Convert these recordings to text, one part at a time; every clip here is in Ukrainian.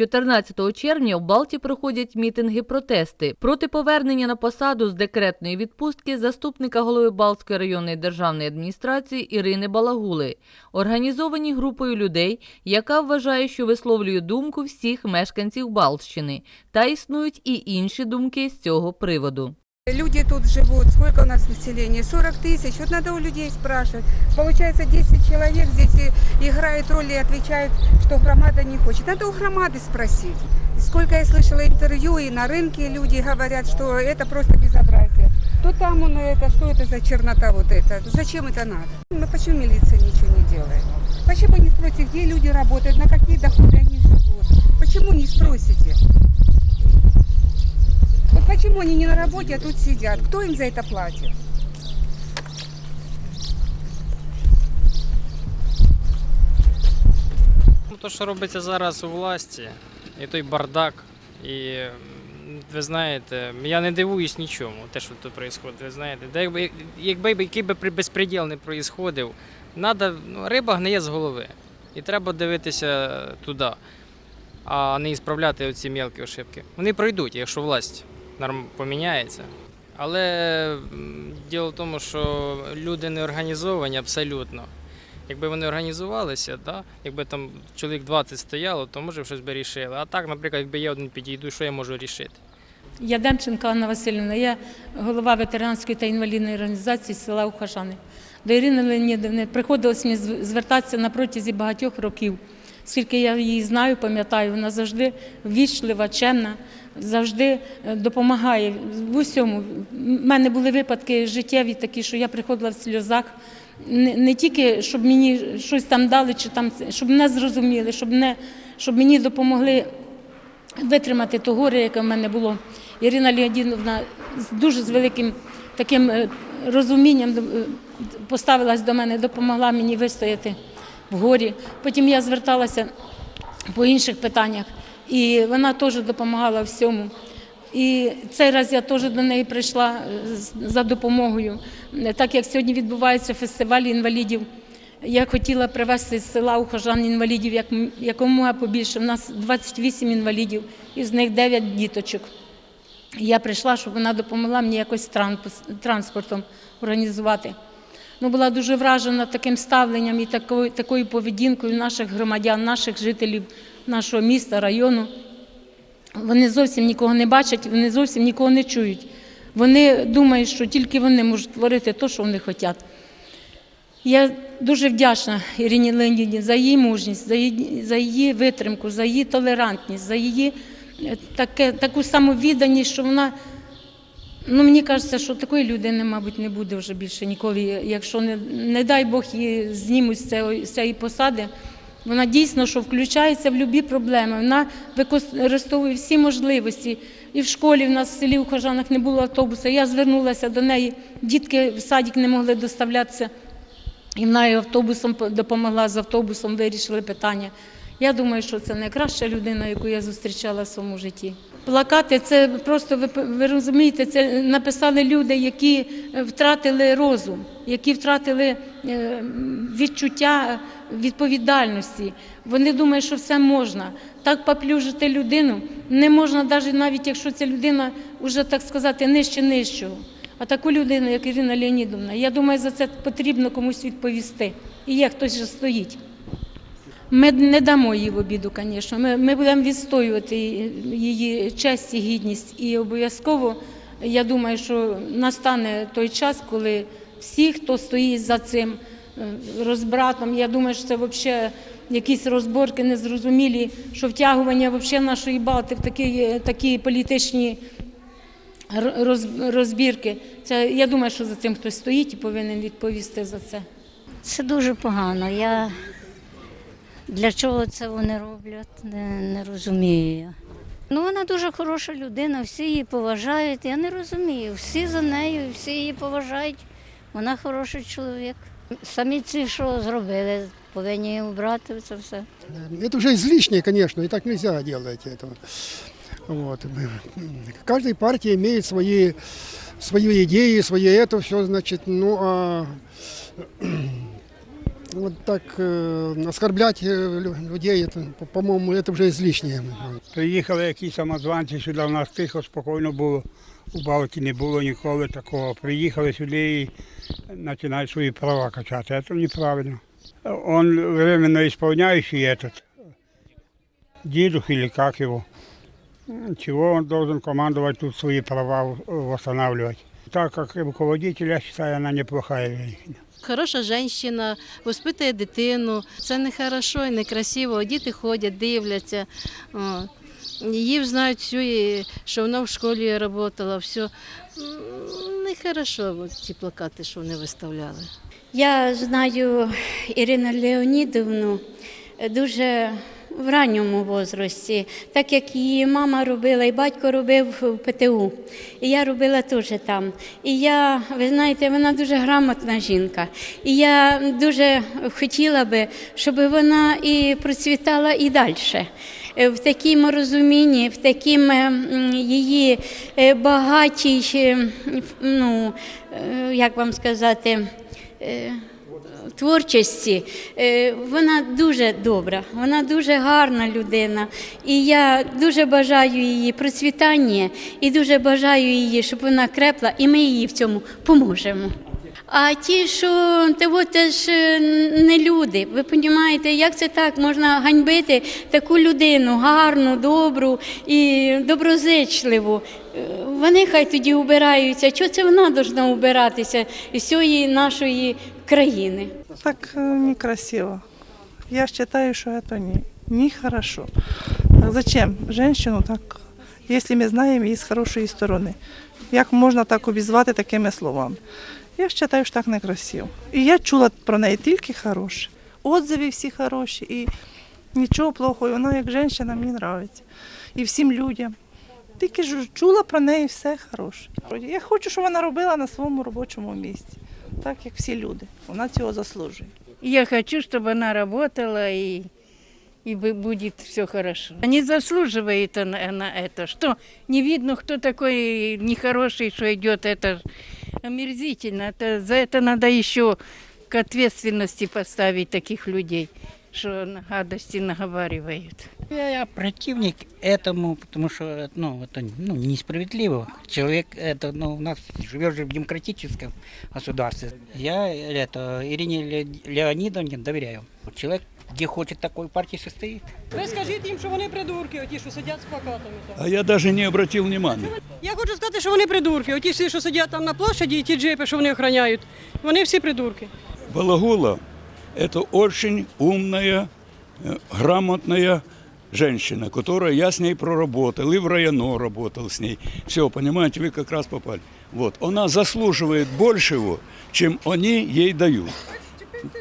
14 червня в Балті проходять мітинги-протести проти повернення на посаду з декретної відпустки заступника голови Балтської районної державної адміністрації Ірини Балагули, організовані групою людей, яка вважає, що висловлює думку всіх мешканців Балтщини, та існують і інші думки з цього приводу. Люди тут живут, сколько у нас населения? 40 тысяч. Вот надо у людей спрашивать. Получается 10 человек здесь играет роль и отвечает, что громада не хочет. Надо у громады спросить. Сколько я слышала интервью, и на рынке люди говорят, что это просто безобразие. То там он это, что это за чернота вот это? Зачем это надо? Ну почему милиция ничего не делает? Почему не спросите, где люди работают, на какие доходы они живут? Почему не спросите? Почему они не на работе, а тут сидят? Кто им за это платит? То, що робиться зараз у власті, і той бардак, і ви знаєте, я не дивуюсь нічому, те, що тут відбувається, ви знаєте. Де якби, який би безпреділ не проїсходив, надо, ну, риба гниє з голови. І треба дивитися туди, а не ісправляти оці мелкі ошибки. Вони пройдуть, якщо власть норм поміняється. Але діло в тому, що люди не організовані абсолютно. Якби вони організувалися, да? якби там чоловік 20 стояло, то може щось би рішили. А так, наприклад, якби я один підійду, що я можу рішити? Я Демченко Анна Васильівна, я голова ветеранської та інвалідної організації села Ухажани. До Ірини Леонідовни приходилось мені звертатися на протязі багатьох років. Скільки я її знаю, пам'ятаю, вона завжди ввічлива, чемна, завжди е, допомагає в усьому. У мене були випадки життєві такі, що я приходила в сльозах. Не, не тільки щоб мені щось там дали, чи там щоб мене зрозуміли, щоб, не, щоб мені допомогли витримати то горе, яке в мене було. Ірина Леонідовна дуже з великим таким е, розумінням е, поставилась до мене, допомогла мені вистояти в горі. Потім я зверталася по інших питаннях, і вона теж допомагала всьому. І цей раз я теж до неї прийшла е, за допомогою. Так як сьогодні відбувається фестиваль інвалідів, я хотіла привезти з села ухожан інвалідів як, якомога побільше. У нас 28 інвалідів, із них 9 діточок. Я прийшла, щоб вона допомогла мені якось транс- транспортом організувати. Ну, була дуже вражена таким ставленням і такою, такою поведінкою наших громадян, наших жителів нашого міста, району. Вони зовсім нікого не бачать, вони зовсім нікого не чують. Вони думають, що тільки вони можуть творити те, що вони хочуть. Я дуже вдячна Ірині Леонідні за її мужність, за її, за її витримку, за її толерантність, за її е, таке, таку самовідданість, що вона, ну мені кажеться, що такої людини, мабуть, не буде вже більше ніколи. Якщо не, не дай Бог її знімуть з цієї, посади, вона дійсно що включається в будь-які проблеми. Вона використовує всі можливості. І в школі в нас в селі у Хожанах не було автобуса. Я звернулася до неї, дітки в садик не могли доставлятися. І вона і автобусом допомогла з автобусом, вирішили питання. Я думаю, що це найкраща людина, яку я зустрічала в своєму житті. Плакати це просто ви, розумієте, це написали люди, які е, втратили розум, які втратили е, відчуття відповідальності. Вони думають, що все можна. Так поплюжити людину не можна, навіть навіть якщо ця людина вже так сказати нижче нижчого. А таку людину, як Ірина Леонідовна, я думаю, за це потрібно комусь відповісти. І є хтось же стоїть. Ми не дамо їй в обіду, звісно. Ми, ми будемо відстоювати її честь і гідність. І обов'язково, я думаю, що настане той час, коли всі, хто стоїть за цим е, розбратом, я думаю, що це взагалі якісь розборки незрозумілі, що втягування взагалі нашої Балти в такі, такі політичні роз- розбірки. Це, я думаю, що за цим хтось стоїть і повинен відповісти за це. Це дуже погано. Я для чого це вони роблять, не, не розумію. я. Ну, вона дуже хороша людина, всі її поважають. Я не розумію. Всі за нею, всі її поважають. Вона хороший чоловік. Самі ці, що зробили, повинні убрати це все. Это уже излишнее, конечно, и так нельзя делать этого. Вот. Каждая партия имеет свои, свои идеи, свои это все, значит, ну а вот так э, оскорблять э, лю- людей, это, по- по-моему, это уже излишнее. Приїхали якісь самозванці сюди, у нас тихо, спокійно було. У Балті не було ніколи такого. Приїхали сюди і починають свої права качати. Це неправильно. Он временно исполняющий этот, дедух или как его, чего он должен командовать тут свои права восстанавливать. Так как руководитель, я считаю, она неплохая женщина. Хороша жінка, воспитує дитину. Це не хорошо і не красиво. Діти ходять, дивляться. Її знають всю, що вона в школі працювала, все. Не хорошо ці плакати, що вони виставляли. Я знаю Ірину Леонідовну дуже в ранньому возрасті, так як її мама робила і батько робив в ПТУ. І я робила теж там. І я, ви знаєте, вона дуже грамотна жінка. І я дуже хотіла би, щоб вона і процвітала і далі. В такому розумінні, в таким е, її е, багатій, е, ну, е, як вам сказати, е, творчості. Е, Вона дуже добра, вона дуже гарна людина. І я дуже бажаю її процвітання і дуже бажаю її, щоб вона крепла, і ми її в цьому поможемо. А ті, що от, це ж е, не люди. Ви розумієте, як це так можна ганьбити таку людину, гарну, добру і доброзичливу. Е, Вони хай тоді убираються. Чого це вона повинна убиратися із цієї нашої країни? Так э, некрасиво. Я считаю, что это не, нехорошо. Так зачем женщину так, если ми знаємо її з хорошої сторони? Як можна так обізвати такими словами? Я вважаю, що так некрасиво. І я чула про неї тільки хороше. Отзиви всі хороші і нічого плохого. Вона як жінка мені подобається. І всім людям. Тільки ж чула про неї все хороше. Я хочу, щоб вона робила на своєму робочому місці, так як всі люди. Вона цього заслужує. Я хочу, чтобы она работала и, и бы- будет все хорошо. Не заслуживает она, она это. Что, не видно, кто такой нехороший, что идет, это ж омерзительно. Это, за это надо еще к ответственности поставить таких людей, что на гадости наговаривают. Я, я противник этому, потому что ну, это ну, несправедливо. Человек это, ну, у нас живет же в демократическом государстве. Я это, Ирине Ле- Леонидовне доверяю. Человек, где хочет такой партии состоит. Ви скажіть їм, що вони придурки, оті, що сидять з плакатами. Там. А я даже не обратил внимания. Я хочу сказати, що вони придурки. Оті всі, що сидять там на площаді, і ті джипи, що вони охороняють. Вони всі придурки. Балагула – это очень умная, э, грамотная женщина, которая, я с ней проработал, и в районо работал с ней. Все, понимаете, вы как раз попали. Вот, она заслуживает большего, чем они ей дают.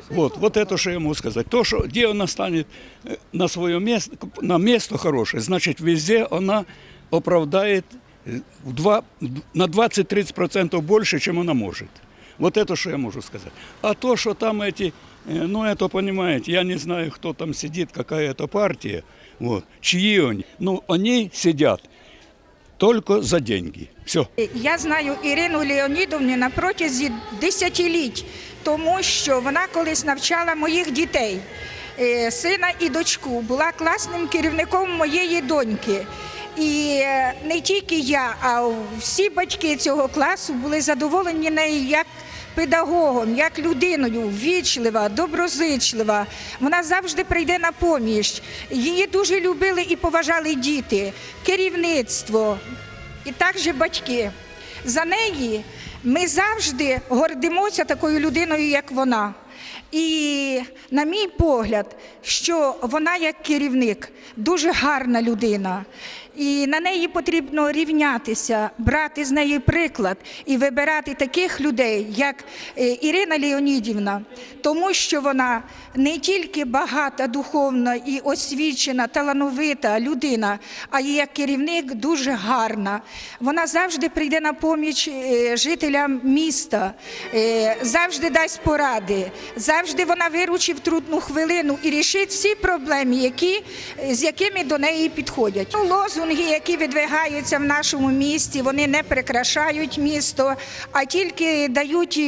Вот, вот это, что я могу сказать. То, что где она станет э, на свое место, на место хорошее, значит, везде она оправдает э, в два, на 20-30% больше, чем она может. Вот это, что я могу сказать. А то, что там эти, э, ну, это понимаете, я не знаю, кто там сидит, какая это партия, вот, чьи они. Ну, они сидят только за деньги. Все. Я знаю Ірину Леонідовну на протязі десятиліть, тому що вона колись навчала моїх дітей, е, сина і дочку, була класним керівником моєї доньки. І е, не тільки я, а всі батьки цього класу були задоволені нею як педагогом, як людиною, ввічлива, доброзичлива. Вона завжди прийде на поміч. Її дуже любили і поважали діти, керівництво і також батьки. За неї ми завжди гордимося такою людиною, як вона. І, на мій погляд, що вона як керівник дуже гарна людина. І на неї потрібно рівнятися, брати з неї приклад і вибирати таких людей, як е, Ірина Леонідівна, тому що вона не тільки багата духовно і освічена, талановита людина, а і як керівник дуже гарна. Вона завжди прийде на поміч е, жителям міста, е, завжди дасть поради, завжди вона виручить трудну хвилину і рішить всі проблеми, які, з якими до неї підходять. Лозунги, які відвигаються в нашому місті, вони не прикрашають місто, а тільки дають,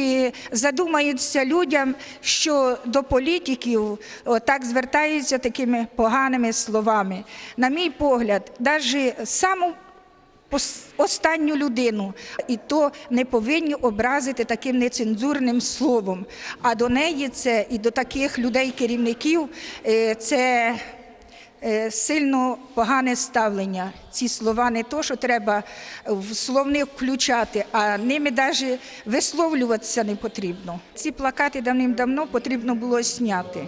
задумаються людям, що до політиків так звертаються такими поганими словами. На мій погляд, навіть саму останню людину, і то не повинні образити таким нецензурним словом. А до неї це і до таких людей-керівників е, це сильно погане ставлення. Ці слова не то, що треба в словник включати, а ними навіть висловлюватися не потрібно. Ці плакати давним-давно потрібно було зняти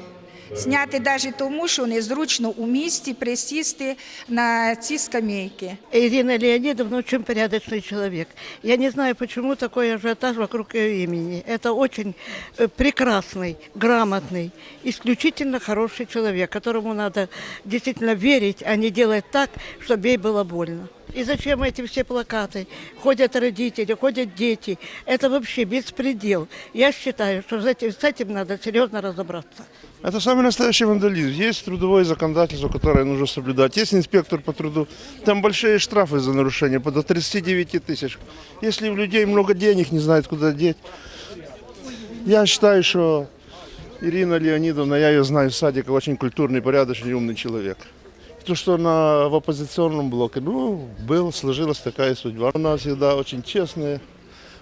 Зняти навіть тому, що незручно у місті присісти на ці скамейки. Ирина Леонидовна очень порядочный человек. Я не знаю, почему такой ажиотаж вокруг ее имени. Это очень э, прекрасный, грамотный, исключительно хороший человек, которому надо действительно верить, а не делать так, чтобы ей было больно. И зачем эти все плакаты? Ходят родители, ходят дети. Это вообще беспредел. Я считаю, что с этим, с этим надо серьезно разобраться. Это самый настоящий вандализм. Есть трудовое законодательство, которое нужно соблюдать. Есть инспектор по труду. Там большие штрафы за нарушение, до 39 тысяч. Если у людей много денег, не знают, куда деть. Я считаю, что Ирина Леонидовна, я ее знаю с садика, очень культурный, порядочный, умный человек. То, что она в оппозиционном блоке, ну, был, сложилась такая судьба. Она всегда очень честная,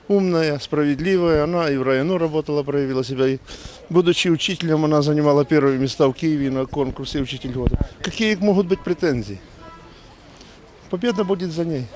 умная, справедливая. Она и в району работала, проявила себя. И, будучи учителем, она занимала первые места в Киеве на конкурсе «Учитель года». Какие могут быть претензии? Победа будет за ней.